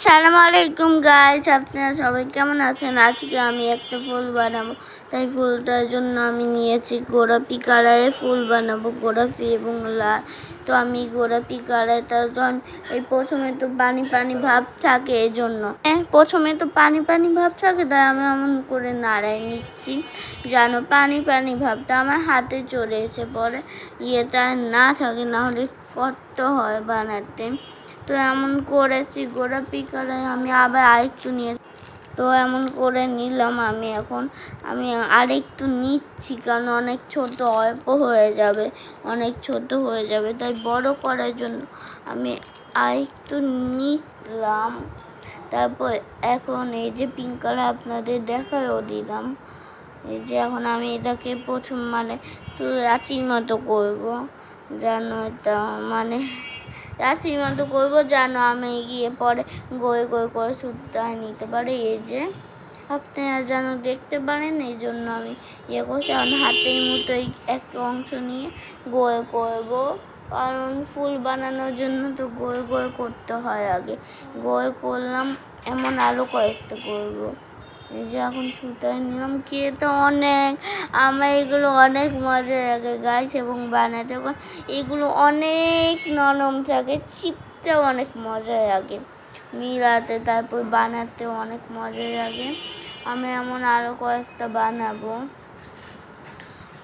আসসালামু আলাইকুম গাইস আপনারা সবাই কেমন আছেন? আজকে আমি একটা ফুল বানাবো। তাই ফুলটার জন্য আমি নিয়েছি গোলাপি কালারের ফুল বানাবো গোলাপি এবং লাল। তো আমি গোলাপি কালারটা যখন এই প্রথমে তো পানি পানি ভাব থাকে এই জন্য। হ্যাঁ প্রথমে তো পানি পানি ভাব থাকে, তাই আমি এমন করে নাড়াই নিচ্ছি জানো পানি পানি ভাবটা আমার হাতে চলে এসে পরে ইয়েটা না থাকে, না হলে কষ্ট হয় বানাতে। তো এমন করেছি গোলাপি কালার আমি আবার আরেকটু নিয়ে তো এমন করে নিলাম আমি এখন। আমি আরেকটু নিচ্ছি কারণ অনেক ছোট অল্প হয়ে যাবে, অনেক ছোট হয়ে যাবে, তাই বড় করার জন্য আমি আরেকটু নিলাম। তারপর এখন এই যে পিঙ্ক কালার আপনাদের দেখাও দিলাম, এই যে এখন আমি এটাকে প্রথম মানে তো রাঁচির মতো করব জানো এটা মানে রাত্রি মতো করব যেন আমি গিয়ে পরে গয়ে গয়ে করে সুদ্ধা নিতে পারি। এই যে, আপনারা যেন দেখতে পারেন, এই জন্য আমি ইয়ে করছি। আমার হাতের মতোই এক অংশ নিয়ে গয়ে করব। কারণ ফুল বানানোর জন্য তো গয়ে গয়ে করতে হয় আগে। গয়ে করলাম, এমন আলো কয়েকটা করব। এই যে এখন ছুটাই নিলাম খেতে অনেক। আমার এগুলো অনেক মজা লাগে গাছ এবং বানাতে এখন এগুলো অনেক নরম থাকে, চিপতেও অনেক মজা লাগে। মিলাতে, তারপর বানাতেও অনেক মজা লাগে। আমি এমন আরও কয়েকটা বানাবো।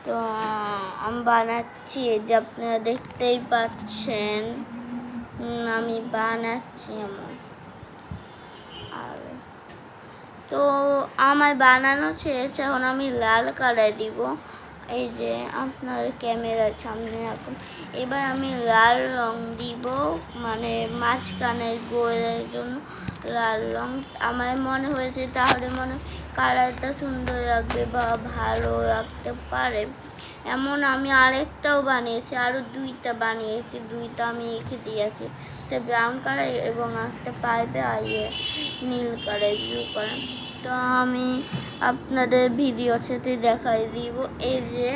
তো, আমি বানাচ্ছি যে আপনারা দেখতেই পাচ্ছেন। আমি বানাচ্ছি এমন। তো আমার বানানো শেষ এখন আমি লাল কালার দিব। এই যে আপনার ক্যামেরার সামনে এখন এবার আমি লাল রং দিব মানে মাঝখানের গোয়ের জন্য লাল রং। আমার মনে হয়েছে তাহলে মনে কালারটা সুন্দর লাগবে বা ভালো রাখতে পারে। এমন আমি আরেকটাও বানিয়েছি আরও দুইটা বানিয়েছি, দুইটা আমি রেখে দিয়েছি। তো ব্রাউন কালার এবং একটা পাইপে আইয়ে নীল কালার ব্লু কালার তো আমি আপনাদের ভিডিও সাথে দেখাই দিব। এই যে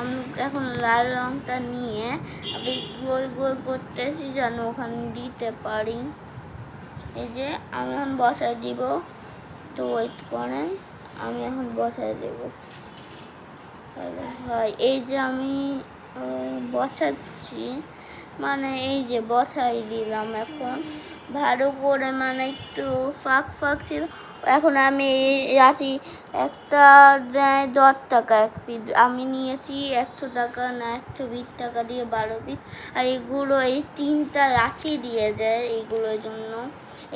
আমি এখন লাল রঙটা নিয়ে আমি গোল গোল করতেছি যেন ওখানে দিতে পারি। এই যে আমি এখন বসাই দিব। তো ওয়েট করেন, আমি এখন বসাই দেব। হয়। এই যে আমি বসাচ্ছি মানে এই যে বসাই দিলাম এখন। ভালো করে মানে একটু ফাঁক ফাঁক ছিল। এখন আমি আছি একটা দেয় দশ টাকা এক পিস আমি নিয়েছি একশো টাকা না একশো বিশ টাকা দিয়ে বারো পিস আর এগুলো এই তিনটা রাশি দিয়ে দেয় এইগুলোর জন্য।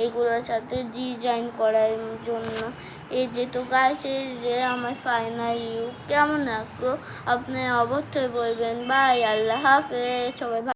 এইগুলোর সাথে ডিজাইন করার জন্য। এই যে তো গাছ এই যে আমার ফাইনাল লুক কেমন লাগল? আপনি অবশ্যই বলবেন। বাই আল্লাহ হাফেজ। সবাই